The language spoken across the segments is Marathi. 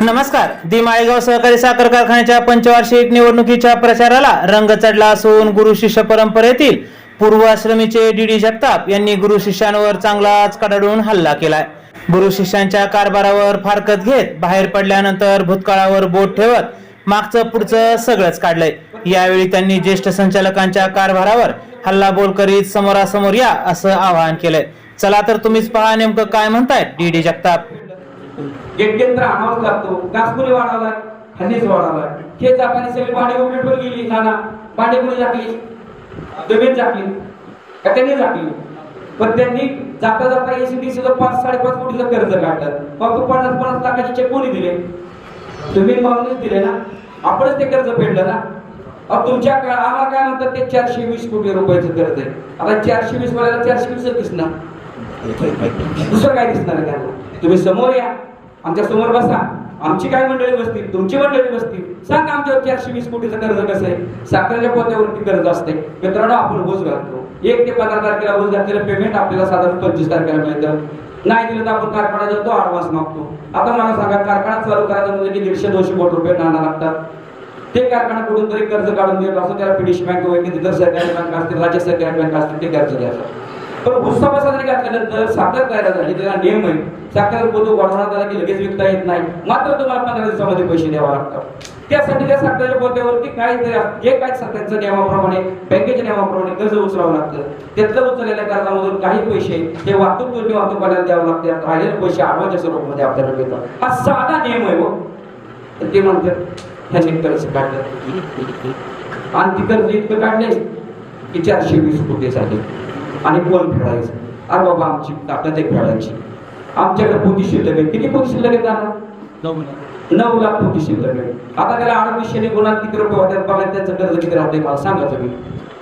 नमस्कार. दि माळेगाव सहकारी साखर कारखान्याच्या पंचवार्षिक निवडणुकीच्या प्रचाराला रंग चढला असून गुरु शिष्य परंपरेतील पूर्वाश्रमीचे डी डी जगताप यांनी गुरु शिष्यांवर चांगलाच कडाडून हल्ला केलाय. गुरु शिष्यांच्या कारभारावर फारकत घेत बाहेर पडल्यानंतर भूतकाळावर बोट ठेवत मागचं पुढचं सगळंच काढलंय. यावेळी त्यांनी ज्येष्ठ संचालकांच्या कारभारावर हल्ला बोल करीत समोरासमोर या असं आवाहन केलंय. चला तर तुम्हीच पहा नेमकं काय म्हणतायत डी डी जगताप. गेटकेंद्र आणावाच लागतो. गासपुरी वाढावलाय हल्लीच वाढावलाय. हे जाताना सगळी भांडे उमेटवर गेली नाना. भांडे कोणी झाकली. जमीन टाकली का त्यांनी झाकली? पण त्यांनी जाता जाता एसीडीसीचं पाच साडेपाच कोटीचं कर्ज काढलं. मग पन्नास पन्नास लाखाचे चेक कोणी दिले? तुम्ही मागूनच दिले ना? आपणच ते कर्ज फेडलं ना? अब तुमच्या का- आम्हाला काय म्हणतात ते चारशे वीस कोटी रुपयाचं कर्ज आहे. आता चारशे वीस वाल्याला चारशे वीस दिसणार. दुसरं काय दिसणार आहे त्यांना? तुम्ही समोर या. आमच्यासमोर बसा. आमची काय मंडळी बसतील? तुमची मंडळी बसतील. सांग आमच्यावर चारशे वीस कोटीचं कर्ज कसं आहे? साखरेच्या पोत्यावरती कर्ज असते. मित्रांनो आपण ऊस घालतो. एक ते पंधरा तारखेला ऊस घातलेलं पेमेंट आपल्याला साधारण पंचवीस तारखेला मिळतं. नाही दिलं तर आपण कारखाना जातो ऍडव्हान्स मागतो. आता मला सांगा कारखाना चालू करायचा म्हणजे की दीडशे दोनशे कोटी रुपये नाणं लागतात. ते कारखाना कुठून तरी कर्ज काढून देत असं त्याला फिनिश बँक वगैरे जर सरकारी बँक असतील राज्य सरकारी बँक असतील ते कर्ज द्यायचं पण भुस्सा बसाने घातल्यानंतर साखर करायला झाली त्याला नियम आहे साखर पोतो वाढवण्यात आला की लगेच विकता येत नाही. मात्र तुम्हाला पंधरा दिवसामध्ये पैसे द्यावा लागतात. त्यासाठी त्या साखरेच्या पोत्यावरती काहीतरी जे काय सरकारच्या नियमाप्रमाणे बँकेच्या नियमाप्रमाणे कर्ज उचलावं लागतं. त्यातलं उचललेल्या कर्जामधून काही पैसे हे वाहतूक तोटी वाहतूकवाल्याला द्यावं लागतात. राहिलेले पैसे आडवाच्या स्वरूपामध्ये आपल्याला मिळतात. हा साधा नियम आहे हो. ते म्हणतात ह्या शेतकऱ्याचं काढलं. आणि ती कर्ज इतकं काढले की चारशे वीस कोटी झाले. आणि कोण फेडायचं अरे बाबा आमची ताकद आहे फेडायची आमच्याकडे पोती शिल्लक आहे. किती पोती शिल्लक आहे दादा? नऊ लाख. पोती शिल्लक आहे. आता त्याला अडविशे गुन्हा किती रुपये होत्यात बघा त्यांचं कर्ज किती राहते मला सांगा तुम्ही.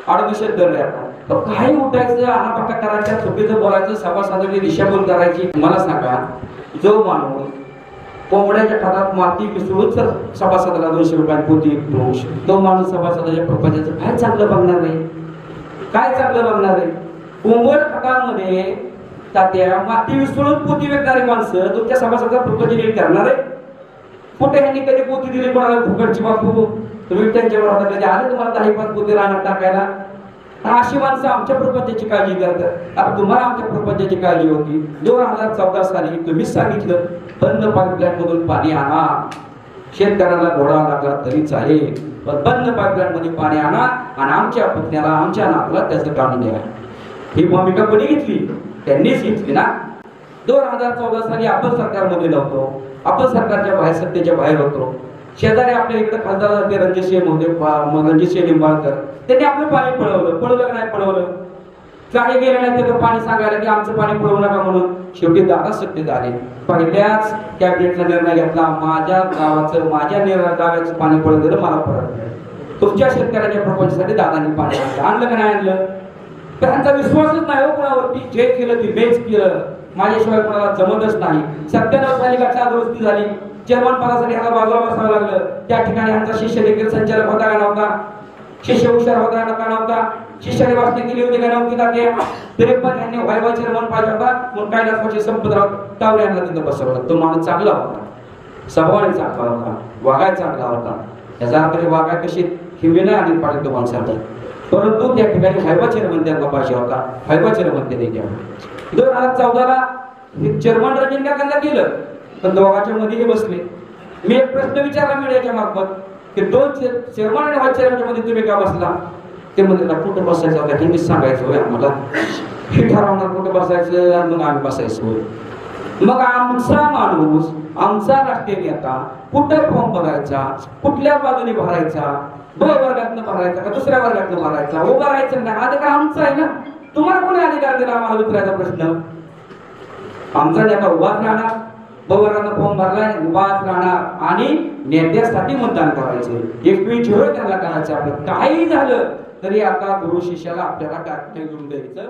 अडविशे दर आहे तर काही उठायचं आनापाका करायचं चुकीचं बोलायचं सभासदाची दिशाभूल करायची. मला सांगा जो माणूस कोंबड्याच्या खातात माती मिसळून सभासदाला दोनशे रुपयात पोती तो माणूस सभासदाच्या प्रपंचाचं काय चांगलं बघणार नाही? काय चांगलं बघणार आहे कोंबड खतामध्ये तात्या माती विसळून पोती विकणारी माणसं तुमच्या समाजाचा प्रपंच नीट करणार आहे कुठे ह्यांनी कधी पोती दिली? कोणाला फुकटची बापू हो? तुम्ही त्यांच्यावर आता कधी आले तुम्हाला दहा पण पोती राहणार टाकायला? अशी माणसं आमच्या प्रपंचाची काळजी करतात. आता तुम्हाला आमच्या प्रपंचाची काळजी होती. दोन हजार चौदा साली तुम्हीच सांगितलं बंद पाईपलाईन मधून पाणी आणा. शेतकऱ्याला घोडा लागला तरी चालेल पण बंद पाईपलाईन मध्ये पाणी आणा आणि आमच्या पत्न्याला आमच्या नातला त्याचं काढून द्या. ही भूमिका कोणी घेतली? त्यांनीच घेतली ना. दोन हजार चौदा साली आपण सरकारमध्ये नव्हतो. आपण सरकारच्या बाहेर सत्तेच्या बाहेर होतो. शेजारी आपल्या इकडे खासदार होते रणजितसिंह महोदय रणजितसिंह निंबाळकर. त्यांनी आपलं पाणी पळवलं. पळवलं नाही पळवलं? काही गेलं नाही तिथं पाणी सांगायला की आमचं पाणी पळवू नका म्हणून. शेवटी दादा सत्तेत आले. पहिल्याच कॅबिनेटला निर्णय घेतला. माझ्या गावाचं माझ्या निर्णय गावाचं पाणी पळवलेलं मला पडत तुमच्या शेतकऱ्याच्या प्रपंचासाठी दादांनी पाणी आणलं. आणलं का नाही आणलं? त्यांचा विश्वासच नाही हो कोणावरती. जे केलं ते बेच केलं. माझ्याशिवाय कोणाला जमतच नाही. सत्त्याण्णव साली कक्षा दुरुस्ती झाली. चेअरमन पदासाठी ह्याला बाजूला बसावं लागलं. त्या ठिकाणी आमचा शिष्य देखील संचालक होता का नव्हता? शिष्य हुशार होता का नव्हता? शिष्याने वाचणी केली होती का नव्हती का ते तरी पण यांनी व्हायवा चेअरमन पाहिजे होता. म्हणून काय पक्ष संपतराव टावरे यांना तिथं बसवलं. तो माणूस चांगला होता. स्वभावाने चांगला होता. वागाय चांगला होता. याचा अर्थ वागाय कशी? हिंवी विनय आणि पाडत तो माणसाला परंतु त्या ठिकाणी हायवा चेअरमन त्यांना पाहिजे होता. हायवा चेअरमन ते दोन हजार चौदाला चेअरमन रजनी गेलं केलं. पण दोघांच्या मध्ये हे बसले. मी एक प्रश्न विचारला मिळायच्या मार्फत की दोन चेअरमन आणि व्हाईस चेअरमनच्या मध्ये तुम्ही का बसला? ते म्हणजे कुठं बसायचं होता हे मी सांगायचं होय आम्हाला. हे ठरवणार कुठं बसायचं मग आम्ही बसायचो. मग आमचा माणूस आमचा राष्ट्रीय नेता कुठं फॉर्म भरायचा? कुठल्या बाजूने भरायचा? ब वर्गातनं मारायचा का दुसऱ्या वर्गातनं मारायचा? उभा राहायचं नाही. अधिकार आमचा आहे ना? तुम्हाला कोणी अधिकार दिला आम्हाला विचारायचा प्रश्न? आमचा नेता उभाच राहणार ब वर्गानं फॉर्म भरलाय उभाच राहणार आणि नेत्यासाठी मतदान करायचं एकवीस झिरो त्यांना करायचं आपण काही झालं तरी आता गुरु शिष्याला आपल्याला काय घेऊन द्यायचं?